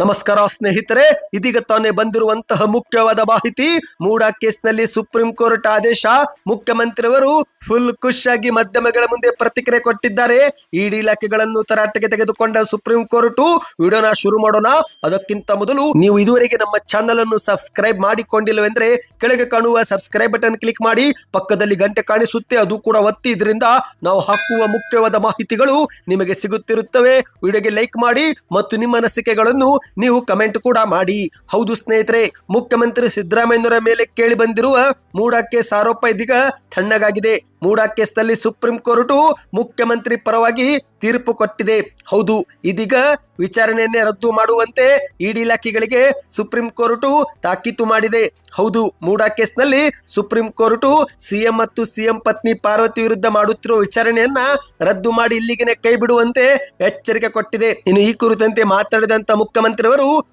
ನಮಸ್ಕಾರ ಸ್ನೇಹಿತರೆ, ಇದೀಗ ತಾನೇ ಬಂದಿರುವಂತಹ ಮುಖ್ಯವಾದ ಮಾಹಿತಿ. ಮೂಡಾ ಕೇಸ್ನಲ್ಲಿ ಸುಪ್ರೀಂ ಕೋರ್ಟ್ ಆದೇಶ. ಮುಖ್ಯಮಂತ್ರಿಯವರು ಫುಲ್ ಖುಷಿಯಾಗಿ ಮಾಧ್ಯಮಗಳ ಮುಂದೆ ಪ್ರತಿಕ್ರಿಯೆ ಕೊಟ್ಟಿದ್ದಾರೆ. ಇಡಿ ಇಲಾಖೆಗಳನ್ನು ತರಾಟೆಗೆ ತೆಗೆದುಕೊಂಡ ಸುಪ್ರೀಂ ಕೋರ್ಟ್ ವಿಡಿಯೋನ ಶುರು ಮಾಡೋಣ. ಅದಕ್ಕಿಂತ ಮೊದಲು ನೀವು ಇದುವರೆಗೆ ನಮ್ಮ ಚಾನಲ್ ಅನ್ನು ಸಬ್ಸ್ಕ್ರೈಬ್ ಮಾಡಿಕೊಂಡಿಲ್ಲವೆಂದ್ರೆ ಕೆಳಗೆ ಕಾಣುವ ಸಬ್ಸ್ಕ್ರೈಬ್ ಬಟನ್ ಕ್ಲಿಕ್ ಮಾಡಿ. ಪಕ್ಕದಲ್ಲಿ ಗಂಟೆ ಕಾಣಿಸುತ್ತೆ, ಅದು ಕೂಡ ಒತ್ತಿ. ಇದರಿಂದ ನಾವು ಹಾಕುವ ಮುಖ್ಯವಾದ ಮಾಹಿತಿಗಳು ನಿಮಗೆ ಸಿಗುತ್ತಿರುತ್ತವೆ. ವಿಡಿಯೋಗೆ ಲೈಕ್ ಮಾಡಿ ಮತ್ತು ನಿಮ್ಮ ಅನಿಸಿಕೆಗಳನ್ನು ನೀವು ಕಮೆಂಟ್ ಕೂಡ ಮಾಡಿ. ಹೌದು ಸ್ನೇಹಿತರೆ, ಮುಖ್ಯಮಂತ್ರಿ ಸಿದ್ದರಾಮಯ್ಯನವರ ಮೇಲೆ ಕೇಳಿ ಬಂದಿರುವ ಮೂಡಾ ಕೇಸ್ ಆರೋಪ ಇದೀಗ ತಣ್ಣಗಾಗಿದೆ. ಮೂಡಾ ಕೇಸ್ನಲ್ಲಿ ಸುಪ್ರೀಂ ಕೋರ್ಟ್ ಮುಖ್ಯಮಂತ್ರಿ ಪರವಾಗಿ ತೀರ್ಪು ಕೊಟ್ಟಿದೆ. ಹೌದು, ಇದೀಗ ವಿಚಾರಣೆಯನ್ನೇ ರದ್ದು ಮಾಡುವಂತೆ ಇಡಿ ಇಲಾಖೆಗಳಿಗೆ ಸುಪ್ರೀಂ ಕೋರ್ಟ್ ತಾಕೀತು ಮಾಡಿದೆ. ಹೌದು, ಮೂಡಾ ಕೇಸ್ನಲ್ಲಿ ಸುಪ್ರೀಂ ಕೋರ್ಟ್ ಸಿಎಂ ಮತ್ತು ಸಿಎಂ ಪತ್ನಿ ಪಾರ್ವತಿ ವಿರುದ್ಧ ಮಾಡುತ್ತಿರುವ ವಿಚಾರಣೆಯನ್ನ ರದ್ದು ಮಾಡಿ ಇಲ್ಲಿಗೆ ಕೈ ಬಿಡುವಂತೆ ಎಚ್ಚರಿಕೆ ಕೊಟ್ಟಿದೆ. ಇನ್ನು ಈ ಕುರಿತಂತೆ ಮಾತನಾಡಿದಂತ ಮುಖ್ಯಮಂತ್ರಿಯವರು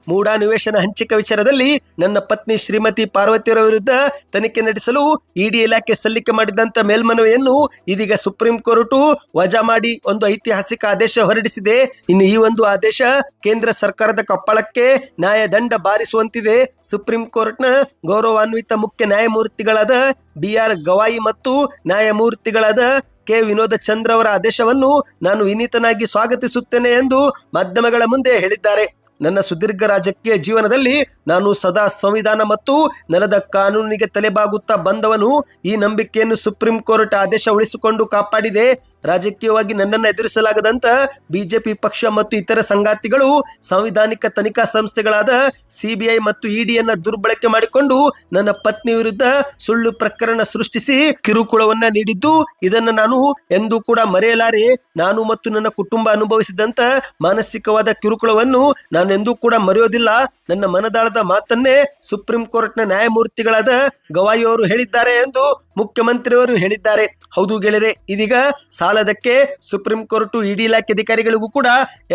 ಮೂಡಾ ನಿವೇಶನ ಹಂಚಿಕೆ ವಿಚಾರದಲ್ಲಿ ನನ್ನ ಪತ್ನಿ ಶ್ರೀಮತಿ ಪಾರ್ವತಿಯವರ ವಿರುದ್ಧ ತನಿಖೆ ನಡೆಸಲು ಇಡಿ ಇಲಾಖೆ ಸಲ್ಲಿಕೆ ಮಾಡಿದಂತ ಮೇಲ್ಮನವಿಯನ್ನು ಇದೀಗ ಸುಪ್ರೀಂ ಕೋರ್ಟ್ ವಜಾ ಮಾಡಿ ಒಂದು ಐತಿಹಾಸಿಕ ಆದೇಶ ಹೊರಡಿಸಿದೆ. ಇನ್ನು ಈ ಒಂದು ಆದೇಶ ಕೇಂದ್ರ ಸರ್ಕಾರದ ಕಪ್ಪಳಕ್ಕೆ ನ್ಯಾಯದಂಡ ಬಾರಿಸುವಂತಿದೆ. ಸುಪ್ರೀಂ ಕೋರ್ಟ್ನ ಗೌರವಾನ್ವಿತ ಮುಖ್ಯ ನ್ಯಾಯಮೂರ್ತಿಗಳಾದ ಬಿ ಆರ್ ಗವಾಯಿ ಮತ್ತು ನ್ಯಾಯಮೂರ್ತಿಗಳಾದ ಕೆ. ವಿನೋದ ಚಂದ್ರ ಅವರ ಆದೇಶವನ್ನು ನಾನು ವಿನೀತನಾಗಿ ಸ್ವಾಗತಿಸುತ್ತೇನೆ ಎಂದು ಮಾಧ್ಯಮಗಳ ಮುಂದೆ ಹೇಳಿದ್ದಾರೆ. ನನ್ನ ಸುದೀರ್ಘ ರಾಜಕೀಯ ಜೀವನದಲ್ಲಿ ನಾನು ಸದಾ ಸಂವಿಧಾನ ಮತ್ತು ನೆಲದ ಕಾನೂನಿಗೆ ತಲೆಬಾಗುತ್ತಾ ಬಂದವನು, ಈ ನಂಬಿಕೆಯನ್ನು ಸುಪ್ರೀಂ ಕೋರ್ಟ್ ಆದೇಶ ಉಳಿಸಿಕೊಂಡು ಕಾಪಾಡಿದೆ. ರಾಜಕೀಯವಾಗಿ ನನ್ನನ್ನು ಎದುರಿಸಲಾಗದಂತ ಬಿಜೆಪಿ ಪಕ್ಷ ಮತ್ತು ಇತರ ಸಂಗಾತಿಗಳು, ಸಂವಿಧಾನಿಕ ತನಿಖಾ ಸಂಸ್ಥೆಗಳಾದ ಸಿಬಿಐ ಮತ್ತು ಇಡಿಯನ್ನ ದುರ್ಬಳಕೆ ಮಾಡಿಕೊಂಡು ನನ್ನ ಪತ್ನಿ ವಿರುದ್ಧ ಸುಳ್ಳು ಪ್ರಕರಣ ಸೃಷ್ಟಿಸಿ ಕಿರುಕುಳವನ್ನ ನೀಡಿದ್ದು, ಇದನ್ನ ನಾನು ಎಂದೂ ಕೂಡ ಮರೆಯಲಾರೆ. ನಾನು ಮತ್ತು ನನ್ನ ಕುಟುಂಬ ಅನುಭವಿಸಿದಂತ ಮಾನಸಿಕವಾದ ಕಿರುಕುಳವನ್ನು ನಾನು ಎಂದೂ ಕೂಡ ಮರೆಯೋದಿಲ್ಲ. ನನ್ನ ಮನದಾಳದ ಮಾತನ್ನೇ ಸುಪ್ರೀಂ ಕೋರ್ಟ್ನ ನ್ಯಾಯಮೂರ್ತಿಗಳಾದ ಗವಾಯಿಯವರು ಹೇಳಿದ್ದಾರೆ ಎಂದು ಮುಖ್ಯಮಂತ್ರಿಯವರು ಹೇಳಿದ್ದಾರೆ. ಹೌದು ಗೆಳೆಯರೆ, ಇದೀಗ ಸಾಲದಕ್ಕೆ ಸುಪ್ರೀಂ ಕೋರ್ಟ್ ಇಡಿ ಇಲಾಖೆ ಅಧಿಕಾರಿಗಳಿಗೂ ಕೂಡ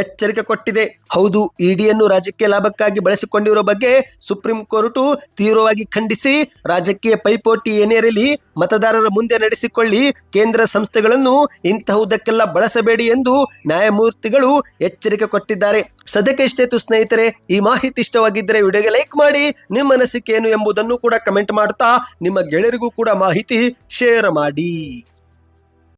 ಎಚ್ಚರಿಕೆ ಕೊಟ್ಟಿದೆ. ಹೌದು, ಇಡಿಯನ್ನು ರಾಜಕೀಯ ಲಾಭಕ್ಕಾಗಿ ಬಳಸಿಕೊಂಡಿರುವ ಬಗ್ಗೆ ಸುಪ್ರೀಂ ಕೋರ್ಟ್ ತೀವ್ರವಾಗಿ ಖಂಡಿಸಿ ರಾಜಕೀಯ ಪೈಪೋಟಿ ಏನೇ ಇರಲಿ ಮತದಾರರ ಮುಂದೆ ನಡೆಸಿಕೊಳ್ಳಿ, ಕೇಂದ್ರ ಸಂಸ್ಥೆಗಳನ್ನು ಇಂತಹುದಕ್ಕೆಲ್ಲ ಬಳಸಬೇಡಿ ಎಂದು ನ್ಯಾಯಮೂರ್ತಿಗಳು ಎಚ್ಚರಿಕೆ ಕೊಟ್ಟಿದ್ದಾರೆ. ಸದ್ಯಕ್ಕೆ ಇಷ್ಟೇತು ಸ್ನೇಹಿತರೆ, ಈ ಮಾಹಿತಿ ಇಷ್ಟವಾಗಿದ್ದರೆ ವಿಡಿಯೋಗೆ ಲೈಕ್ ಮಾಡಿ, ನಿಮ್ಮ ಅನಿಸಿಕೆ ಏನು ಎಂಬುದನ್ನು ಕೂಡ ಕಮೆಂಟ್ ಮಾಡ್ತಾ, ನಿಮ್ಮ ಗೆಳೆಯರಿಗೂ ಕೂಡ ಮಾಹಿತಿ ಶೇರ್ ಮಾಡಿ.